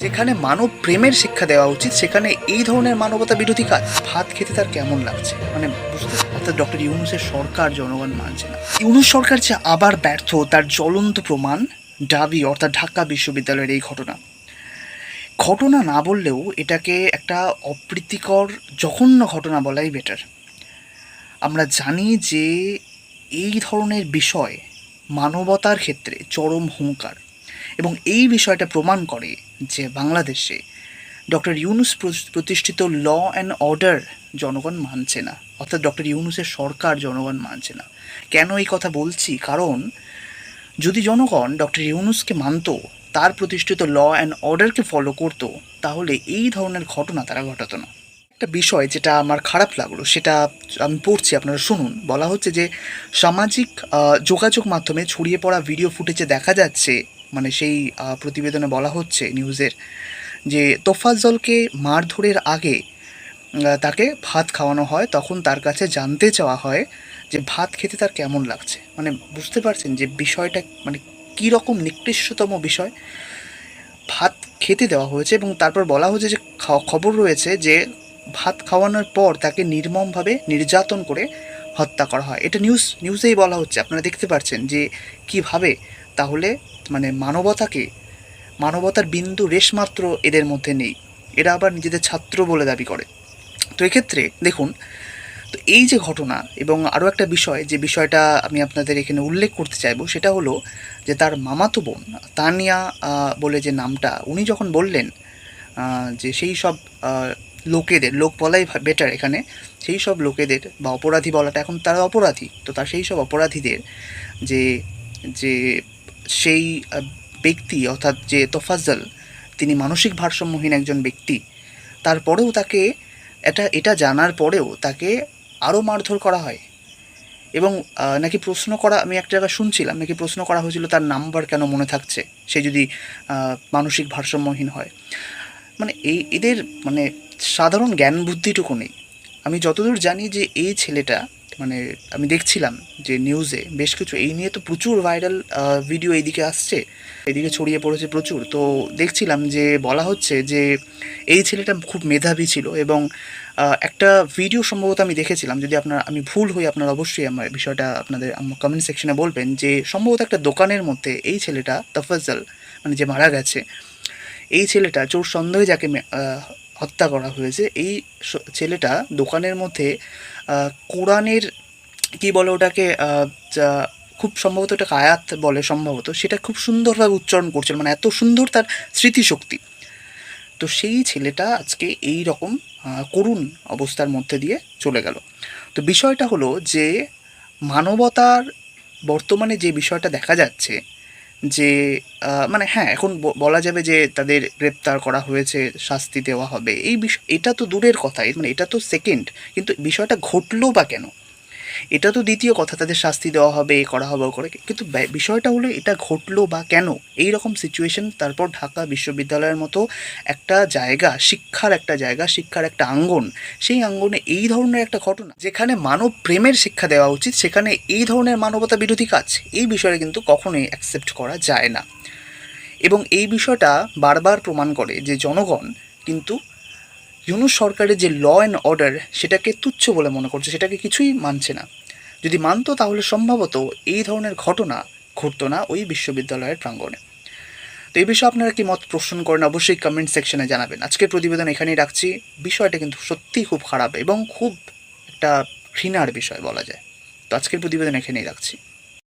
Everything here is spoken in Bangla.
যেখানে মানব প্রেমের শিক্ষা দেওয়া উচিত, সেখানে এই ধরনের মানবতা বিরোধী কাজ, ভাত খেতে তার কেমন লাগছে? মানে বুঝতে অর্থাৎ ডক্টর ইউনুসের সরকার জনগণ মানছে না। ইউনুস সরকার যে আবার ব্যর্থ, তার জ্বলন্ত প্রমাণ, ডাবি, অর্থাৎ ঢাকা বিশ্ববিদ্যালয়ের এই ঘটনা। ঘটনা না বললেও এটাকে একটা অপ্রীতিকর, জঘন্য ঘটনা বলাই বেটার আমরা জানি যে এই ধরনের বিষয় মানবতার ক্ষেত্রে চরম হুঙ্কার এবং এই বিষয়টা প্রমাণ করে যে বাংলাদেশে ডক্টর ইউনুস প্রতিষ্ঠিত ল অ্যান্ড অর্ডার জনগণ মানছে না, অর্থাৎ ডক্টর ইউনুসের সরকার জনগণ মানছে না। কেন এই কথা বলছি? কারণ যদি জনগণ ডক্টর ইউনুসকে মানতো, তার প্রতিষ্ঠিত ল অ্যান্ড অর্ডারকে ফলো করতো, তাহলে এই ধরনের ঘটনা তারা ঘটাতো না। একটা বিষয় যেটা আমার খারাপ লাগল, সেটা আমি পড়ছি, আপনারা শুনুন। বলা হচ্ছে যে সামাজিক যোগাযোগ মাধ্যমে ছড়িয়ে পড়া ভিডিও ফুটেজে দেখা যাচ্ছে মানে সেই প্রতিবেদনে বলা হচ্ছে নিউজের যে তোফাজ্জলকে মারধরের আগে তাকে ভাত খাওয়ানো হয়। তখন তার কাছে জানতে চাওয়া হয় যে ভাত খেতে তার কেমন লাগছে। মানে বুঝতে পারছেন যে বিষয়টা মানে কী রকম নিকৃষ্টতম বিষয়। ভাত খেতে দেওয়া হয়েছে এবং তারপর বলা হয়েছে যে খবর রয়েছে যে ভাত খাওয়ানোর পর তাকে নির্মমভাবে নির্যাতন করে হত্যা করা হয়। এটা নিউজ নিউজেই বলা হচ্ছে। আপনারা দেখতে পাচ্ছেন যে কীভাবে তাহলে মানে মানবতাকে, মানবতার বিন্দু রেশমাত্র এদের মধ্যে নেই। এরা আবার নিজেদের ছাত্র বলে দাবি করে। তো এক্ষেত্রে দেখুন, তো এই যে ঘটনা এবং আরও একটা বিষয়, যে বিষয়টা আমি আপনাদের এখানে উল্লেখ করতে চাইব, সেটা হলো যে তার মামাতো বোন, তানিয়া বলে যে নামটা, উনি যখন বললেন যে সেই সব লোকেদের, লোক বলাই বেটার এখানে। সেই সব লোকেদের বা অপরাধী বলাটা এখন তারা অপরাধী। তো তার সেই সব অপরাধীদের যে যে সেই ব্যক্তি অর্থাৎ যে তোফাজ্জল, তিনি মানসিক ভারসাম্যহীন একজন ব্যক্তি, তারপরেও তাকে এটা এটা জানার পরেও তাকে আরও মারধর করা হয়। এবং নাকি প্রশ্ন করা, আমি একটা জায়গায় শুনছিলাম, নাকি প্রশ্ন করা হয়েছিল তার নাম্বার কেন মনে থাকছে? সে যদি মানসিক ভারসাম্যহীন হয়। মানে এই, এদের মানে সাধারণ জ্ঞান বুদ্ধিটুকু নেই। আমি যতদূর জানি যে এই ছেলেটা মানে আমি দেখছিলাম যে নিউজে বেশ কিছু, এই নিয়ে তো প্রচুর ভাইরাল ভিডিও এইদিকে আসছে এদিকে ছড়িয়ে পড়েছে প্রচুর। তো দেখছিলাম যে বলা হচ্ছে যে এই ছেলেটা খুব মেধাবী ছিল এবং একটা ভিডিও সম্ভবত আমি দেখেছিলাম। যদি আপনার, আমি ভুল হই, আপনার অবশ্যই আমার বিষয়টা আপনাদের, আমার কমেন্ট সেকশনে বলবেন যে সম্ভবত একটা দোকানের মধ্যে এই ছেলেটা, তফাজ্জল মানে যে মারা গেছে, এই ছেলেটা চোর সন্দেহে যাকে হত্যা করা হয়েছে। এই ছেলেটা দোকানের মধ্যে কোরআনের, কি বলে ওটাকে খুব সম্ভবত ওটাকে আয়াত বলে সম্ভবত, সেটা খুব সুন্দরভাবে উচ্চারণ করছিল মানে এত সুন্দর তার স্মৃতিশক্তি। তো সেই ছেলেটা আজকে এই রকম করুণ অবস্থার মধ্যে দিয়ে চলে গেল। তো বিষয়টা হলো যে, মানবতার বর্তমানে যে বিষয়টা দেখা যাচ্ছে যে মানে হ্যাঁ এখন বলা যাবে যে তাদের গ্রেপ্তার করা হয়েছে, শাস্তি দেওয়া হবে। এই বিষয় এটা তো দূরের কথা মানে এটা তো সেকেন্ড কিন্তু বিষয়টা ঘটলো বা কেন? এটা তো দ্বিতীয় কথা, তাদের শাস্তি দেওয়া হবে, এ করা হবে করে। কিন্তু বিষয়টা হলো এটা ঘটলো বা কেন? এই রকম সিচুয়েশন তারপর ঢাকা বিশ্ববিদ্যালয়ের মতো একটা জায়গা, শিক্ষার একটা জায়গা, শিক্ষার একটা আঙ্গন, সেই আঙ্গনে এই ধরনের একটা ঘটনা, যেখানে মানব প্রেমের শিক্ষা দেওয়া উচিত, সেখানে এই ধরনের মানবতা বিরোধী কাজ, এই বিষয়টা কিন্তু কখনোই অ্যাকসেপ্ট করা যায় না। এবং এই বিষয়টা বারবার প্রমাণ করে যে জনগণ কিন্তু ইউনুস সরকারের যে ল অ্যান্ড অর্ডার সেটাকে তুচ্ছ বলে মনে করছে, সেটাকে কিছুই মানছে না। যদি মানতো, তাহলে সম্ভবত এই ধরনের ঘটনা ঘটতো না ওই বিশ্ববিদ্যালয়ের প্রাঙ্গণে। তো এই বিষয়ে আপনারা কি মত প্রশ্ন করেন, অবশ্যই কমেন্ট সেকশনে জানাবেন। আজকের প্রতিবেদন এখানেই রাখছি। বিষয়টা কিন্তু সত্যিই খুব খারাপ এবং খুব একটা ঘৃণার বিষয় বলা যায়। তো আজকের প্রতিবেদন এখানেই রাখছি।